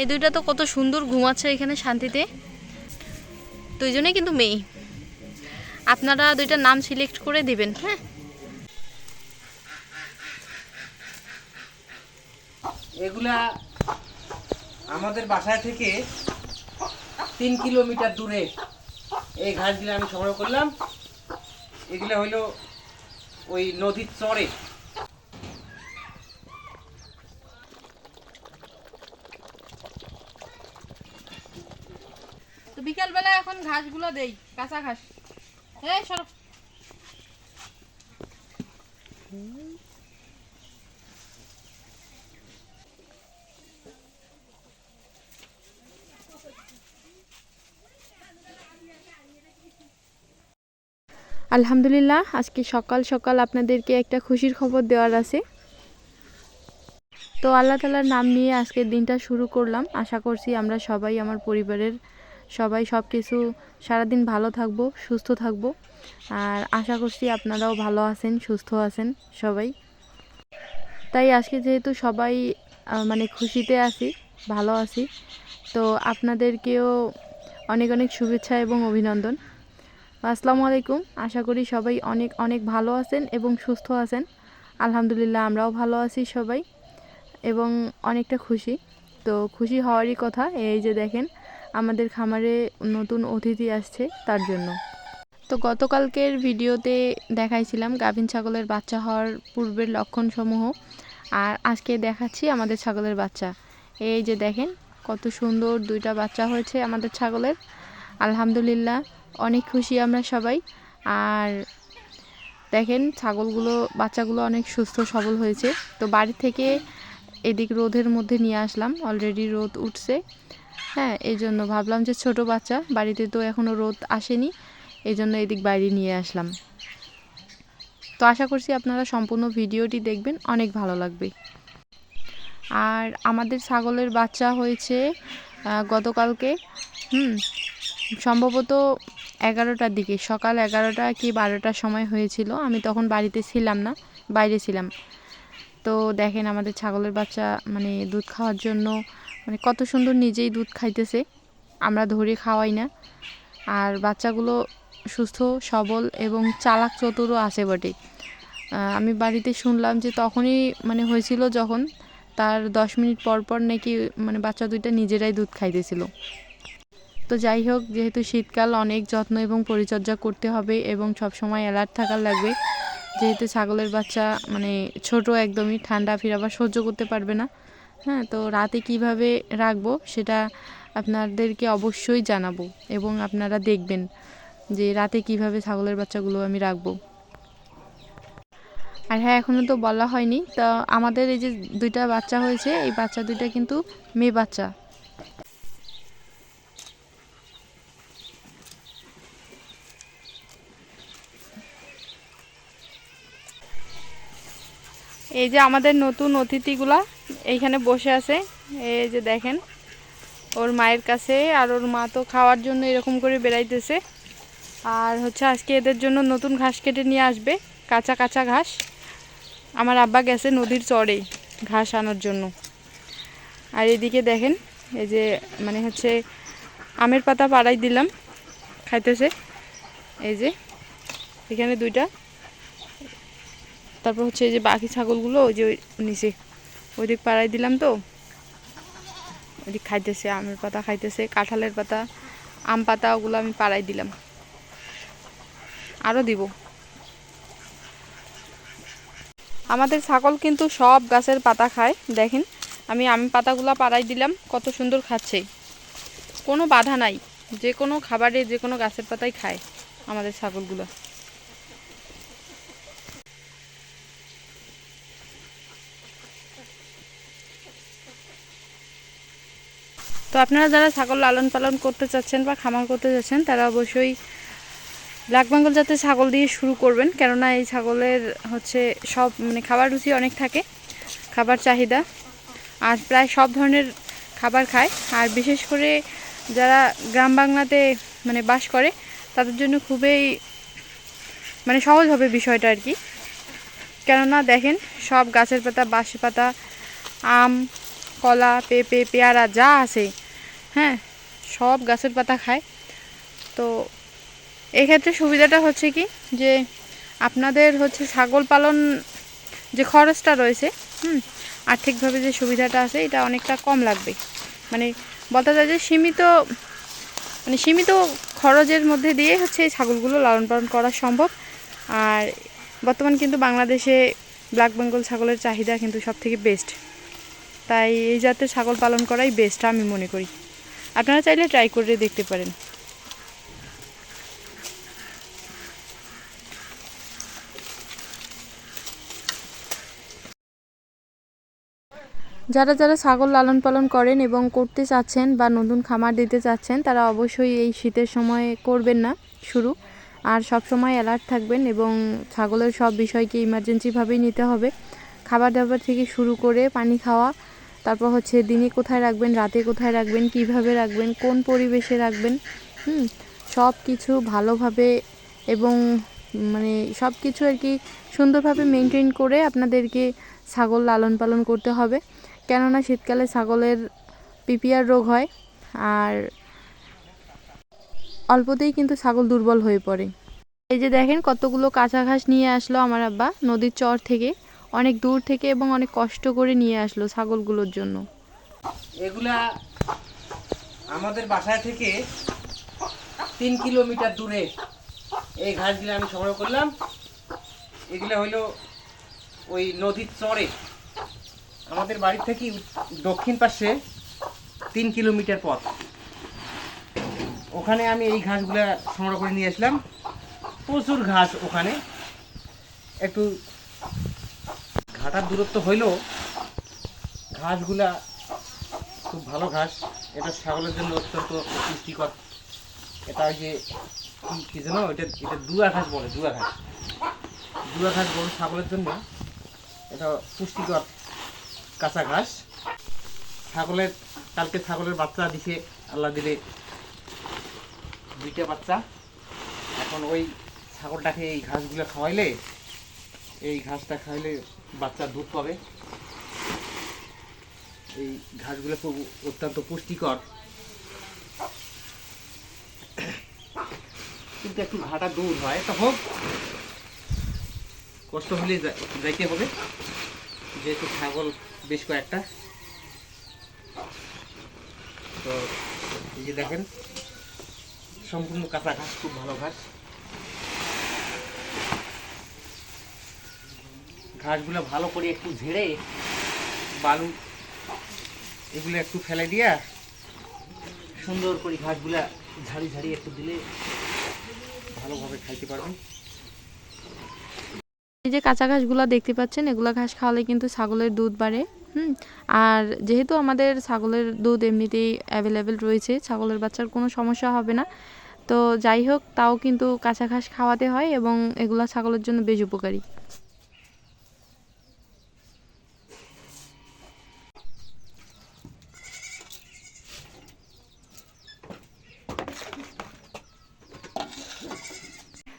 এই দুইটা তো কত সুন্দর ঘুমাচ্ছে এখানে শান্তিতে। দুইজনেই কিন্তু মেয়ে। আপনারা দুইটার নাম সিলেক্ট করে দিবেন হ্যাঁ? এগুলা আমাদের বাসায় থেকে তিন কিলোমিটার দূরে এই ঘাসগুলো আমি সংগ্রহ করলাম। এগুলো হইল ওই নদীর চরে। বিকালবেলা এখন ঘাসগুলো দেই, কাঁচা ঘাস। এই সরো। আলহামদুলিল্লাহ, আজকে সকাল সকাল আপনাদেরকে একটা খুশির খবর দেওয়ার আছে। তো আল্লাহ তালার নাম নিয়ে আজকের দিনটা শুরু করলাম। আশা করছি আমরা সবাই আমার পরিবারের সবাই সব কিছু, সারাদিন ভালো থাকব, সুস্থ থাকব। আর আশা করছি আপনারাও ভালো আছেন, সুস্থ আছেন সবাই। তাই আজকে যেহেতু সবাই মানে খুশিতে আছি, ভালো আছি, তো আপনাদেরকেও অনেক অনেক শুভেচ্ছা এবং অভিনন্দন। আসসালামু আলাইকুম, আশা করি সবাই অনেক অনেক ভালো আছেন এবং সুস্থ আছেন। আলহামদুলিল্লাহ আমরাও ভালো আছি সবাই, এবং অনেকটা খুশি। তো খুশি হওয়ারই কথা, এই যে দেখেন আমাদের খামারে নতুন অতিথি আসছে তার জন্য। তো গতকালকের ভিডিওতে দেখাইছিলাম গাভিন ছাগলের বাচ্চা হওয়ার পূর্বের লক্ষণসমূহ। আর আজকে দেখাচ্ছি আমাদের ছাগলের বাচ্চা। এই যে দেখেন, কত সুন্দর দুইটা বাচ্চা হয়েছে আমাদের ছাগলের। আলহামদুলিল্লাহ, অনেক খুশি আমরা সবাই। আর দেখেন, ছাগলগুলো, বাচ্চাগুলো অনেক সুস্থ, সবল হয়েছে। তো বাড়ি থেকে এদিক রোদের মধ্যে নিয়ে আসলাম। অলরেডি রোদ উঠছে। হ্যাঁ এই জন্য ভাবলাম যে ছোট বাচ্চা, বাড়িতে তো এখনও রোদ আসেনি এই জন্য এদিক বাইরে নিয়ে আসলাম। তো আশা করছি আপনারা সম্পূর্ণ ভিডিওটি দেখবেন, অনেক ভালো লাগবে। আর আমাদের ছাগলের বাচ্চা হয়েছে গতকালকে, হুম, সম্ভবত এগারোটার দিকে, সকাল এগারোটা কি বারোটার সময় হয়েছিল, আমি তখন বাড়িতে ছিলাম না, বাইরে ছিলাম। তো দেখেন আমাদের ছাগলের বাচ্চা মানে দুধ খাওয়ার জন্য মানে কত সুন্দর নিজেই দুধ খাইতেছে, আমরা ধরে খাওয়াই না। আর বাচ্চাগুলো সুস্থ, সবল এবং চালাক চতুরও আছে বটে। আমি বাড়িতে শুনলাম যে তখনই মানে হয়েছিল যখন তার দশ মিনিট পর পর নাকি মানে বাচ্চা দুইটা নিজেরাই দুধ খাইতেছিল। তো যাই হোক, যেহেতু শীতকাল, অনেক যত্ন এবং পরিচর্যা করতে হবে এবং সব সময় অ্যালার্ট থাকা লাগবে। যেহেতু ছাগলের বাচ্চা মানে ছোট একদমই, ঠান্ডা ফিরাবার সহ্য করতে পারবে না। হ্যাঁ তো রাতে কীভাবে রাখব সেটা আপনাদেরকে অবশ্যই জানাব এবং আপনারা দেখবেন যে রাতে কীভাবে ছাগলের বাচ্চাগুলো আমি রাখব। আর হ্যাঁ এখনও তো বলা হয়নি। তো আমাদের এই যে দুইটা বাচ্চা হয়েছে, এই বাচ্চা দুইটা কিন্তু মেয়ে বাচ্চা। এই যে আমাদের নতুন অতিথিগুলা এইখানে বসে আছে। এই যে দেখেন, ওর মায়ের কাছে আর ওর মা তো খাওয়ার জন্য এরকম করে বেড়াইতেছে। আর হচ্ছে আজকে এদের জন্য নতুন ঘাস কেটে নিয়ে আসবে, কাঁচা কাঁচা ঘাস। আমার আব্বা গেছে নদীর চড়ে ঘাস আনার জন্য। আর এদিকে দেখেন, এই যে মানে হচ্ছে আমের পাতা পাড়াই দিলাম, খাইতেছে। এই যে, এখানে দুইটা। তারপর হচ্ছে এই যে বাকি ছাগলগুলো ওই যে নিচে। ওইদিক পাড়াই দিলাম তো। ওইদিক খাইতেছে, আমের পাতা খাইতেছে, কাঁঠালের পাতা, আম পাতা, ওগুলো আমি পাড়াই দিলাম। আরও দিব। আমাদের ছাগল কিন্তু সব গাছের পাতা খায়, দেখেন। আমি আম পাতাগুলো পাড়াই দিলাম, কত সুন্দর খাচ্ছে। কোনো বাধা নাই, যে কোনো খাবারে যে কোনো গাছের পাতাই খায় আমাদের ছাগলগুলো। আপনারা যারা ছাগল লালন পালন করতে চাচ্ছেন বা খামার করতে চাচ্ছেন, তারা অবশ্যই ব্ল্যাক বেঙ্গল জাতের ছাগল দিয়ে শুরু করবেন। কেননা এই ছাগলের হচ্ছে সব মানে খাবার রুচি অনেক থাকে, খাবার চাহিদা। আর প্রায় সব ধরনের খাবার খায়। আর বিশেষ করে যারা গ্রাম বাংলাতে মানে বাস করে, তাদের জন্য খুবই মানে সহজ হবে বিষয়টা আর কি। কেননা দেখেন, সব গাছের পাতা বাঁশ পাতা, আম, কলা, পেঁপে, পেয়ারা যা আছে হ্যাঁ সব গাছের পাতা খায়। তো এক্ষেত্রে সুবিধাটা হচ্ছে কি যে আপনাদের হচ্ছে ছাগল পালন যে খরচটা রয়েছে, হুম, আর্থিকভাবে যে সুবিধাটা আছে এটা অনেকটা কম লাগবে। মানে বলতে যায় যে সীমিত মানে সীমিত খরচের মধ্যে দিয়ে হচ্ছে এই ছাগলগুলো লালন পালন করা সম্ভব। আর বর্তমান কিন্তু বাংলাদেশে ব্ল্যাক বেঙ্গল ছাগলের চাহিদা কিন্তু সব থেকে বেস্ট তাই এই জাতের ছাগল পালন করাই বেস্ট আমি মনে করি। আপনারা চাইলে ট্রাই করে দেখতে পারেন। যারা যারা ছাগল লালন পালন করেন এবং করতে চাচ্ছেন বা নতুন খামার দিতে চাচ্ছেন, তারা অবশ্যই এই শীতের সময় করবেন না, শুরু। আর সব সময় অ্যালার্ট থাকবেন এবং ছাগলের সব বিষয়কে ইমার্জেন্সিভাবেই নিতে হবে। খাবার দাবার থেকে শুরু করে পানি খাওয়া তারপর হচ্ছে দিনে কোথায় রাখবেন, রাতে কোথায় রাখবেন, কীভাবে রাখবেন, কোন পরিবেশে রাখবেন, হুম সব কিছু ভালোভাবে এবং মানে সব কিছু আর কি সুন্দরভাবে মেনটেন করে আপনাদেরকে ছাগল লালন পালন করতে হবে। কেননা শীতকালে ছাগলের পিপিআর রোগ হয় আর অল্পতেই কিন্তু ছাগল দুর্বল হয়ে পড়ে। এই যে দেখেন কতগুলো কাঁচা ঘাস নিয়ে আসলো আমার আব্বা নদীর চর থেকে। অনেক দূর থেকে এবং অনেক কষ্ট করে নিয়ে আসলো ছাগলগুলোর জন্য। এগুলা আমাদের বাসায় থেকে তিন কিলোমিটার দূরে এই ঘাসগুলো আমি সংগ্রহ করলাম। এগুলো হলো ওই নদীর চরে। আমাদের বাড়ি থেকে দক্ষিণ পাশে তিন কিলোমিটার পথ। ওখানে আমি এই ঘাসগুলো সংগ্রহ করে নিয়ে আসলাম। প্রচুর ঘাস ওখানে। একটু ঘাটার দূরত্ব হইলেও ঘাসগুলা খুব ভালো ঘাস। এটা ছাগলের জন্য অত্যন্ত পুষ্টিকর। এটা ওই যে কি- কি যেন এটা এটা দুয়া ঘাস বলে, দুয়া ঘাস। দুয়া ঘাস বলে ছাগলের জন্য। এটা পুষ্টিকর কাঁচা ঘাস। ছাগলের কালকে ছাগলের বাচ্চা দিছে, আল্লাহ দিলে দুইটা বাচ্চা। এখন ওই ছাগলটাকে এই ঘাসগুলো খাওয়াইলে এই ঘাসটা খাইলে বাচ্চা দুধ পাবে। এই ঘাসগুলো খুব অত্যন্ত পুষ্টিকর। কিন্তু একটু ঘাটা দূর হয়। তো হোক, কষ্ট হলে যাইতে হবে। যেহেতু ছাগল বেশ কয়েকটা। তো এই যে দেখেন, সম্পূর্ণ কাঁচা ঘাস, খুব ভালো ঘাস। ঘাসগুলো ভালো করে একটু ঝেড়ে বালু এগুলো একটু ফেলে দিয়া সুন্দর করে ঘাসগুলা ঝাড়ি ঝাড়ি একটু দিলে ভালোভাবে খাইতে পারবেন। এই যে কাঁচা ঘাসগুলো দেখতে পাচ্ছেন, এগুলো ঘাস খাওয়ালে কিন্তু ছাগলের দুধ বাড়ে, হুম? আর যেহেতু আমাদের ছাগলের দুধ এমনিতেই অ্যাভেলেবেল রয়েছে, ছাগলের বাচ্চার কোনো সমস্যা হবে না। তো যাই হোক, তাও কিন্তু কাঁচা ঘাস খাওয়াতে হয় এবং এগুলো ছাগলের জন্য বেশ উপকারী।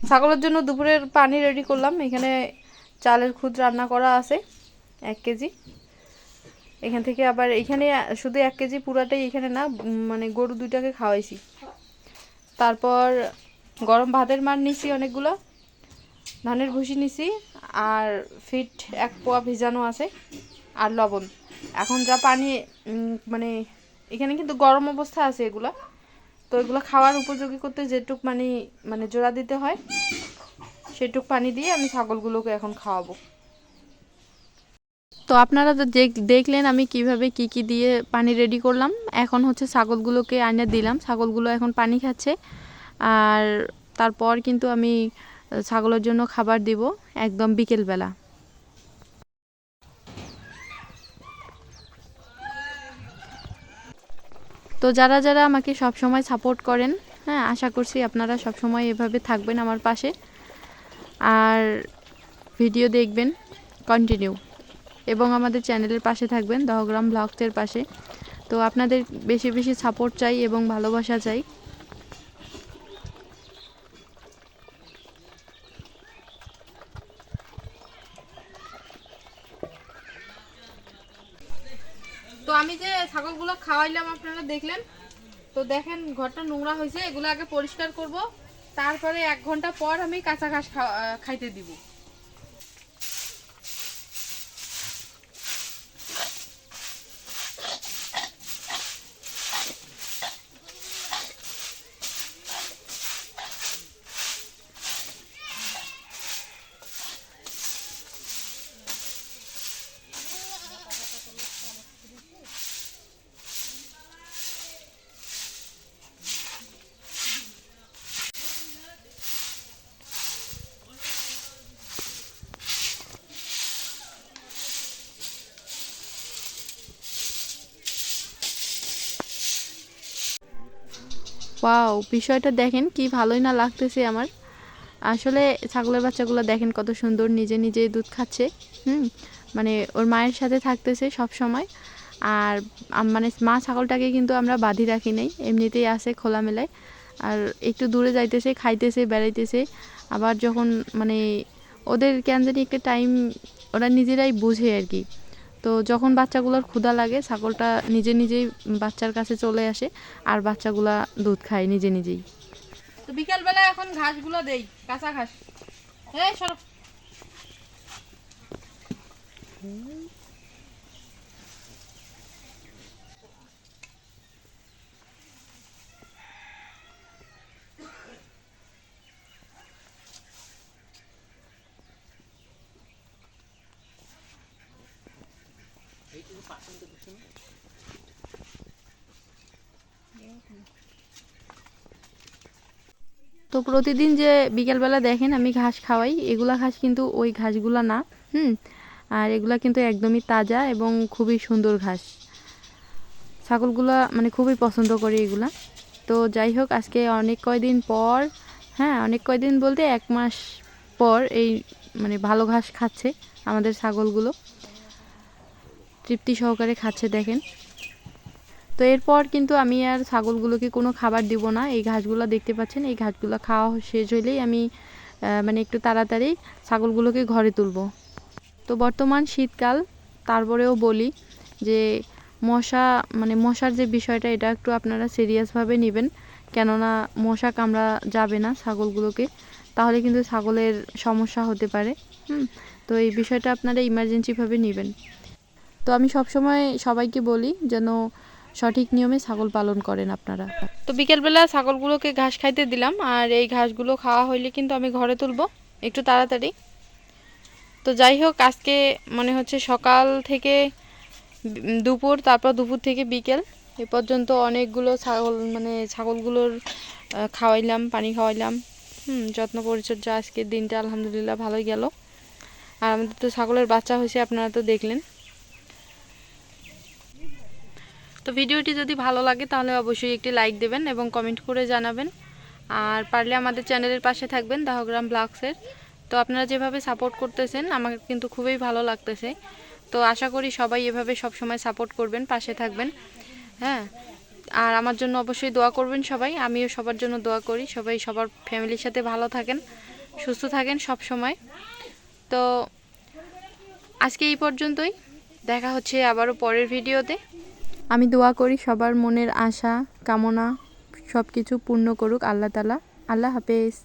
ছাগলের জন্য দুপুরের পানি রেডি করলাম। এখানে চালের খুদ রান্না করা আছে, এক কেজি। এখান থেকে আবার এখানে শুধু এক কেজি পুরাটাই এখানে না মানে গরু দুইটাকে খাওয়াইছি। তারপর গরম ভাতের মার নিছি অনেকগুলো, ধানের ভুসি নিছি, আর ফিট এক পোয়া ভিজানো আছে, আর লবণ। এখন যা পানি মানে এখানে কিন্তু গরম অবস্থা আছে এগুলা। তো এগুলো খাওয়ার উপযোগী করতে যেটুক মানে মানে জোড়া দিতে হয়, সেটুক পানি দিয়ে আমি ছাগলগুলোকে এখন খাওয়াবো। তো আপনারা তো দেখ- দেখলেন আমি কীভাবে কি কি দিয়ে পানি রেডি করলাম। এখন হচ্ছে ছাগলগুলোকে আইনে দিলাম, ছাগলগুলো এখন পানি খাচ্ছে। আর তারপর কিন্তু আমি ছাগলের জন্য খাবার দিব একদম বিকেলবেলা। তো যারা যারা আমাকে সব সময় সাপোর্ট করেন হ্যাঁ আশা করছি আপনারা সব সময় এভাবে থাকবেন আমার পাশে। আর ভিডিও দেখবেন কন্টিনিউ এবং আমাদের চ্যানেলের পাশে থাকবেন, দহগ্রাম ব্লগসের পাশে। তো আপনাদের বেশি বেশি সাপোর্ট চাই এবং ভালোবাসা চাই। তো আমি যে ছাগলগুলো খাওয়াইলাম আপনারা দেখলেন, তো দেখেন ঘরটা নোংরা হয়েছে, এগুলো আগে পরিষ্কার করব, তারপরে এক ঘণ্টা পর আমি কাঁচা ঘাস খাইতে দিব। ওয়াও, বিষয়টা দেখেন কি ভালোই না লাগতেছে আমার। আসলে ছাগলের বাচ্চাগুলো দেখেন কত সুন্দর, নিজে নিজে দুধ খাচ্ছে, হুম? মানে ওর মায়ের সাথে থাকতেছে সব সময়। আর মানে মা ছাগলটাকে কিন্তু আমরা বাঁধি রাখি নাই, এমনিতেই আছে খোলামেলায়। আর একটু দূরে যাইতেছে, খাইতেছে, বেড়াইতেছে। আবার যখন মানে ওদের কেন জানি একটা টাইম ওরা নিজেরাই বুঝে আর কি। তো যখন বাচ্চাগুলোর ক্ষুধা লাগে, ছাগলটা নিজে নিজেই বাচ্চার কাছে চলে আসে আর বাচ্চাগুলা দুধ খায় নিজে নিজেই। তো বিকালবেলা এখন ঘাসগুলো দেই, কাঁচা ঘাস। এই সরো। তো প্রতিদিন যে বিকেলবেলা দেখেন আমি ঘাস খাওয়াই, এগুলা ঘাস কিন্তু ওই ঘাসগুলা না, হুম? আর এগুলা কিন্তু একদমই তাজা এবং খুবই সুন্দর ঘাস। ছাগলগুলা মানে খুবই পছন্দ করে এগুলা। তো যাই হোক, আজকে অনেক কয়দিন পর হ্যাঁ অনেক কয়দিন বলতে এক মাস পর এই মানে ভালো ঘাস খাচ্ছে আমাদের ছাগলগুলো। তৃপ্তি সহকারে খাচ্ছে দেখেন। তো এরপর কিন্তু আমি আর ছাগলগুলোকে কোনো খাবার দিব না। এই ঘাসগুলো দেখতে পাচ্ছেন, এই ঘাসগুলো খাওয়া শেষ হইলেই আমি মানে একটু তাড়াতাড়ি ছাগলগুলোকে ঘরে তুলবো। তো বর্তমান শীতকাল, তারপরেও বলি যে মশা মানে মশার যে বিষয়টা, এটা একটু আপনারা সিরিয়াসভাবে নেবেন। কেননা মশা কামড়া যাবে না ছাগলগুলোকে, তাহলে কিন্তু ছাগলের সমস্যা হতে পারে। হুম, তো এই বিষয়টা আপনারা ইমার্জেন্সিভাবে নেবেন। তো আমি সবসময় সবাইকে বলি যেন সঠিক নিয়মে ছাগল পালন করেন আপনারা। তো বিকেলবেলা ছাগলগুলোকে ঘাস খাইতে দিলাম, আর এই ঘাসগুলো খাওয়া হইলে কিন্তু আমি ঘরে তুলবো, একটু তাড়াতাড়ি। তো যাই হোক, আজকে মনে হচ্ছে সকাল থেকে দুপুর, তারপর দুপুর থেকে বিকেল। এ পর্যন্ত অনেকগুলো ছাগল মানে ছাগলগুলোর খাওয়াইলাম, পানি খাওয়াইলাম। হুম, যত্ন পরিচর্যা আজকের দিনটা আলহামদুলিল্লাহ ভালোই গেল। আর আমাদের তো ছাগলের বাচ্চা হয়েছে, আপনারা তো দেখলেন। তো ভিডিওটি যদি ভালো লাগে তাহলে অবশ্যই একটি লাইক দেবেন এবং কমেন্ট করে জানাবেন। আর পারলে আমাদের চ্যানেলের পাশে থাকবেন দাহগ্রাম ব্লগসের। তো আপনারা যেভাবে সাপোর্ট করতেছেন, আমাকে কিন্তু খুবই ভালো লাগতেছে। তো আশা করি সবাই এভাবে সব সময় সাপোর্ট করবেন, পাশে থাকবেন। হ্যাঁ আর আমার জন্য অবশ্যই দোয়া করবেন সবাই। আমিও সবার জন্য দোয়া করি। সবাই সবার ফ্যামিলির সাথে ভালো থাকেন, সুস্থ থাকেন সব সময় তো আজকে এই পর্যন্তই। দেখা হচ্ছে আবারও পরের ভিডিওতে। আমি দোয়া করি সবার মনের আশা, কামনা সব কিছু পূর্ণ করুক আল্লাহ তালা আল্লাহ হাফেজ।